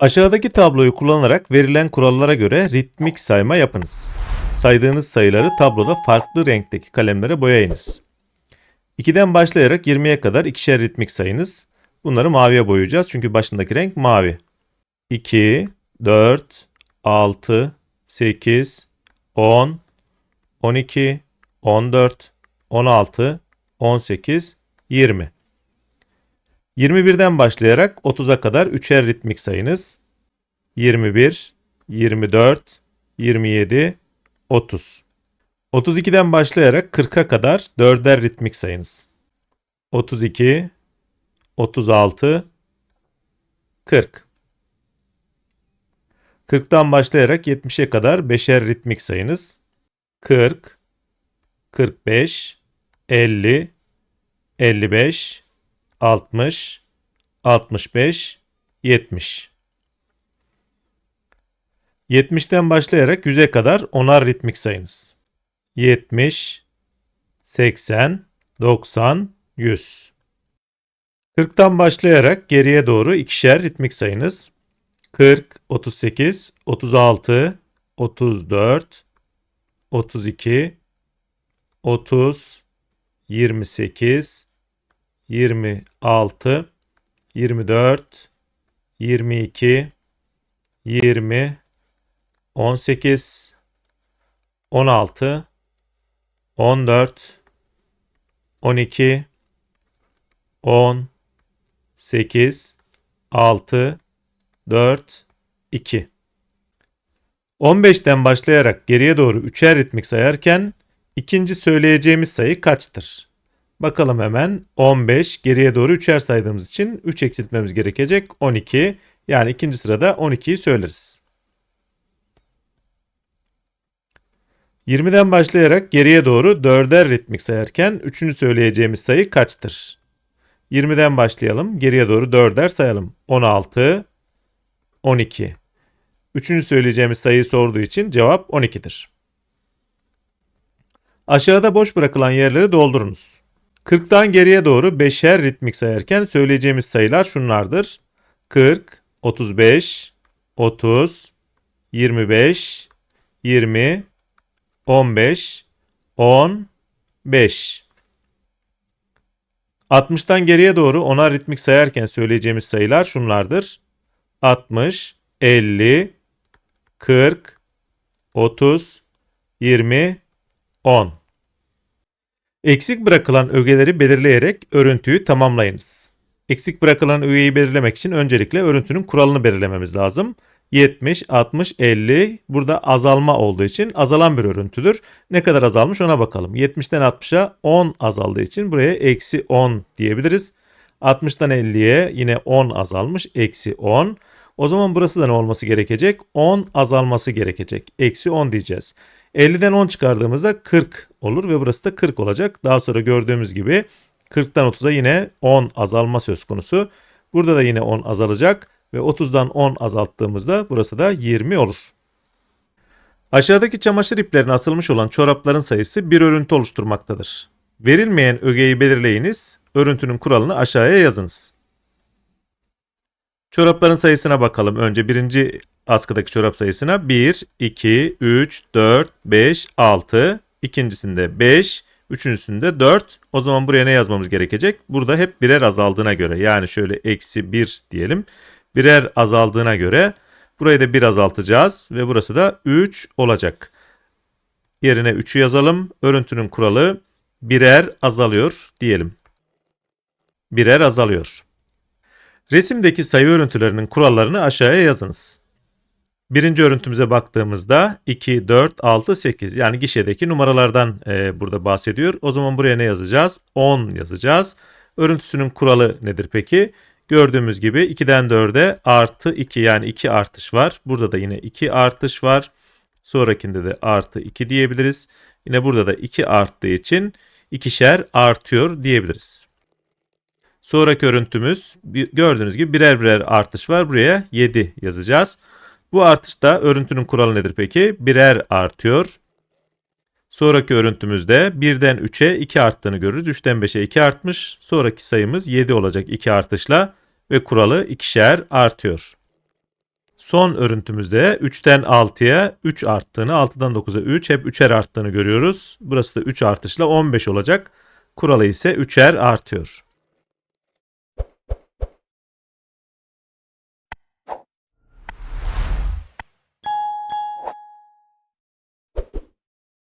Aşağıdaki tabloyu kullanarak verilen kurallara göre ritmik sayma yapınız. Saydığınız sayıları tabloda farklı renkteki kalemlere boyayınız. 2'den başlayarak 20'ye kadar ikişer ritmik sayınız. Bunları maviye boyayacağız çünkü başındaki renk mavi. 2, 4, 6, 8, 10, 12, 14, 16, 18, 20. 21'den başlayarak 30'a kadar üçer ritmik sayınız. 21, 24, 27, 30. 32'den başlayarak 40'a kadar dörder ritmik sayınız. 32, 36, 40. 40'tan başlayarak 70'e kadar beşer ritmik sayınız. 40, 45, 50, 55, 60, 65, 70. 70'ten başlayarak 100'e kadar onar ritmik sayınız. 70, 80, 90, 100. 40'tan başlayarak geriye doğru ikişer ritmik sayınız. 40, 38, 36, 34, 32, 30, 28, 26, 24, 22, 20, 18, 16, 14, 12, 10, 8, 6, 4, 2. 15'ten başlayarak geriye doğru üçer ritmik sayarken ikinci söyleyeceğimiz sayı kaçtır? Bakalım hemen 15 geriye doğru üçer saydığımız için 3 eksiltmemiz gerekecek 12. Yani ikinci sırada 12'yi söyleriz. 20'den başlayarak geriye doğru 4'er ritmik sayarken üçüncü söyleyeceğimiz sayı kaçtır? 20'den başlayalım. Geriye doğru 4'er sayalım. 16, 12. Üçüncü söyleyeceğimiz sayıyı sorduğu için cevap 12'dir. Aşağıda boş bırakılan yerleri doldurunuz. 40'tan geriye doğru 5'er ritmik sayarken söyleyeceğimiz sayılar şunlardır. 40, 35, 30, 25, 20, 15, 10, 5. 60'tan geriye doğru 10'ar ritmik sayarken söyleyeceğimiz sayılar şunlardır. 60, 50, 40, 30, 20, 10. Eksik bırakılan ögeleri belirleyerek örüntüyü tamamlayınız. Eksik bırakılan ögeyi belirlemek için öncelikle örüntünün kuralını belirlememiz lazım. 70, 60, 50 burada azalma olduğu için azalan bir örüntüdür. Ne kadar azalmış ona bakalım. 70'ten 60'a 10 azaldığı için buraya eksi 10 diyebiliriz. 60'tan 50'ye yine 10 azalmış. Eksi 10. O zaman burası da ne olması gerekecek? 10 azalması gerekecek. Eksi 10 diyeceğiz. 50'den 10 çıkardığımızda 40 olur ve burası da 40 olacak. Daha sonra gördüğümüz gibi 40'tan 30'a yine 10 azalma söz konusu. Burada da yine 10 azalacak ve 30'dan 10 azalttığımızda burası da 20 olur. Aşağıdaki çamaşır iplerine asılmış olan çorapların sayısı bir örüntü oluşturmaktadır. Verilmeyen ögeyi belirleyiniz, örüntünün kuralını aşağıya yazınız. Çorapların sayısına bakalım. Önce birinci askıdaki çorap sayısına 1, 2, 3, 4, 5, 6. İkincisinde 5, üçüncüsünde 4. O zaman buraya ne yazmamız gerekecek? Burada hep birer azaldığına göre yani şöyle eksi 1 diyelim. Birer azaldığına göre burayı da 1 azaltacağız ve burası da 3 olacak. Yerine 3'ü yazalım. Örüntünün kuralı birer azalıyor diyelim. Birer azalıyor. Resimdeki sayı örüntülerinin kurallarını aşağıya yazınız. Birinci örüntümüze baktığımızda 2, 4, 6, 8 yani gişedeki numaralardan e, burada bahsediyor. O zaman buraya ne yazacağız? 10 yazacağız. Örüntüsünün kuralı nedir peki? Gördüğümüz gibi 2'den 4'e artı 2 yani 2 artış var. Burada da yine 2 artış var. Sonrakinde de artı 2 diyebiliriz. Yine burada da 2 arttığı için ikişer artıyor diyebiliriz. Sonraki örüntümüz bir- gördüğünüz gibi birer birer artış var. Buraya 7 yazacağız. Bu artışta örüntünün kuralı nedir peki? Birer artıyor. Sonraki örüntümüzde 1'den 3'e 2 arttığını görürüz. 3'ten 5'e 2 artmış. Sonraki sayımız 7 olacak 2 artışla ve kuralı ikişer artıyor. Son örüntümüzde 3'ten 6'ya 3 arttığını, 6'dan 9'a 3 hep 3'er arttığını görüyoruz. Burası da 3 artışla 15 olacak. Kuralı ise 3'er artıyor.